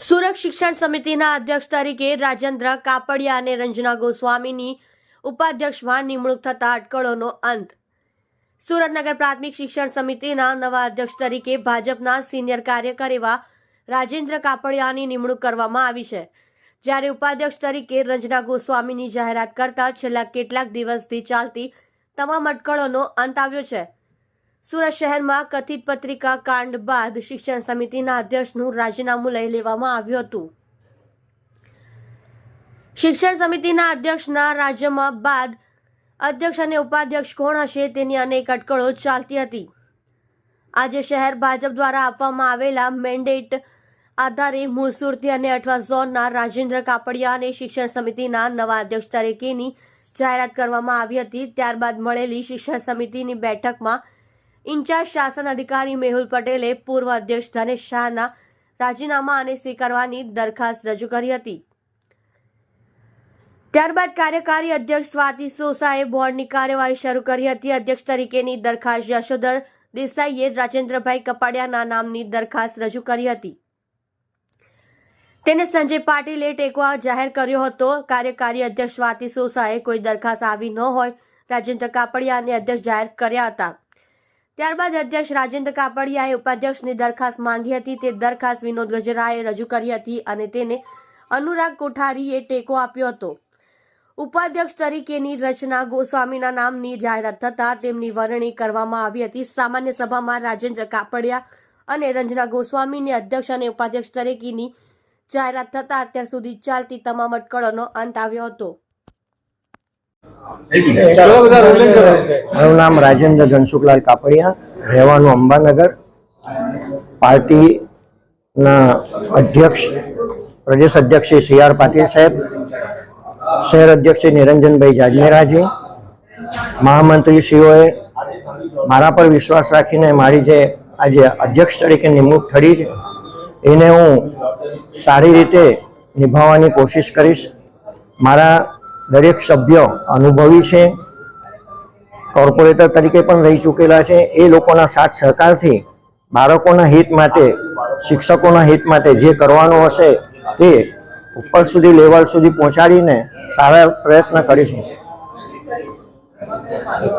સુરત શિક્ષણ સમિતિના અધ્યક્ષ તરીકે રાજેન્દ્ર કાપડિયા અને રંજના ગોસ્વામીની ઉપાધ્યક્ષમાં નિમણૂક થતા અટકળોનો અંત. સુરતનગર પ્રાથમિક શિક્ષણ સમિતિના નવા અધ્યક્ષ તરીકે ભાજપના સિનિયર કાર્યકર એવા રાજેન્દ્ર કાપડિયાની નિમણૂક કરવામાં આવી છે. જ્યારે ઉપાધ્યક્ષ તરીકે રંજના ગોસ્વામીની જાહેરાત કરતા છેલ્લા કેટલાક દિવસથી ચાલતી તમામ અટકળોનો અંત આવ્યો છે. સુરત શહેરમાં કથિત પત્રિકા કાંડ બાદ શિક્ષણ સમિતિના અધ્યક્ષનું રાજીનામું લઈ લેવામાં આવ્યું હતું. શિક્ષણ સમિતિના અધ્યક્ષના રાજ્યમાં બાદ અધ્યક્ષ અને ઉપાધ્યક્ષ કોણ હશે તેની અનેક અટકળો ચાલતી હતી. આજે શહેર ભાજપ દ્વારા આપવામાં આવેલા મેન્ડેટ આધારે મૂળસુરથી અને અઠવા ઝોનના રાજેન્દ્ર કાપડિયા અને શિક્ષણ સમિતિના નવા અધ્યક્ષ તરીકેની જાહેરાત કરવામાં આવી હતી. ત્યારબાદ મળેલી શિક્ષણ સમિતિની બેઠકમાં ઇન્ચાર્જ શાસન અધિકારી મેહુલ પટેલે પૂર્વ અધ્યક્ષ ધનેશ શાહના રાજીનામા અને સ્વીકારવાની દરખાસ્ત રજૂ કરી હતી. ત્યારબાદ કાર્યકારી અધ્યક્ષ સ્વાતિ સોસાએ બોર્ડની કાર્યવાહી શરૂ કરી હતી. અધ્યક્ષ તરીકેની દરખાસ્ત યશોધર દેસાઈએ રાજેન્દ્રભાઈ કપાડિયાના નામની દરખાસ્ત રજૂ કરી હતી. તેને સંજય પાટીલે ટેકો જાહેર કર્યો હતો. કાર્યકારી અધ્યક્ષ સ્વાતિ સોસાએ કોઈ દરખાસ્ત આવી ન હોય, રાજેન્દ્ર કાપડિયાને અધ્યક્ષ જાહેર કર્યા હતા. ત્યારબાદ અધ્યક્ષ રાજેન્દ્ર કાપડિયાએ ઉપાધ્યક્ષની દરખાસ્ત માંગી હતી. તે દરખાસ્ત વિનોદ ગજરાએ રજૂ કરી હતી અને તેને અનુરાગ કોઠારીએ ટેકો આપ્યો હતો. ઉપાધ્યક્ષ તરીકેની રચના ગોસ્વામીના નામની જાહેરાત થતાં તેમની વરણી કરવામાં આવી હતી. સામાન્ય સભામાં રાજેન્દ્ર કાપડિયા અને રંજના ગોસ્વામીને અધ્યક્ષ અને ઉપાધ્યક્ષ તરીકેની જાહેરાત થતાં અત્યાર સુધી ચાલતી તમામ અટકળોનો અંત આવ્યો હતો. મારું નામ રાજેન્દ્ર ધનસુખલાલ કાપડિયા, રહેવાનું અંબાનગર. પાર્ટીના અધ્યક્ષ, પ્રદેશ અધ્યક્ષ શ્રી સી આર પાટીલ સાહેબ, શહેર અધ્યક્ષ શ્રી નિરંજનભાઈ જાજમેરાજી મહામંત્રીશ્રીઓએ મારા પર વિશ્વાસ રાખીને મારી જે આજે અધ્યક્ષ તરીકે નિમણૂક થઈ છે, એને હું સારી રીતે નિભાવવાની કોશિશ કરીશ. મારા દરેક સભ્ય અનુભવી છે કોર્પોરેટર તરીકે પણ રહી ચૂકેલા છે. એ લોકોના સાથ સહકારથી બાળકોના હિત માટે, શિક્ષકોના હિત માટે જે કરવાનું હશે તે ઉપર સુધી, લેવલ સુધી પહોંચાડીને સારા પ્રયત્ન કરીશું.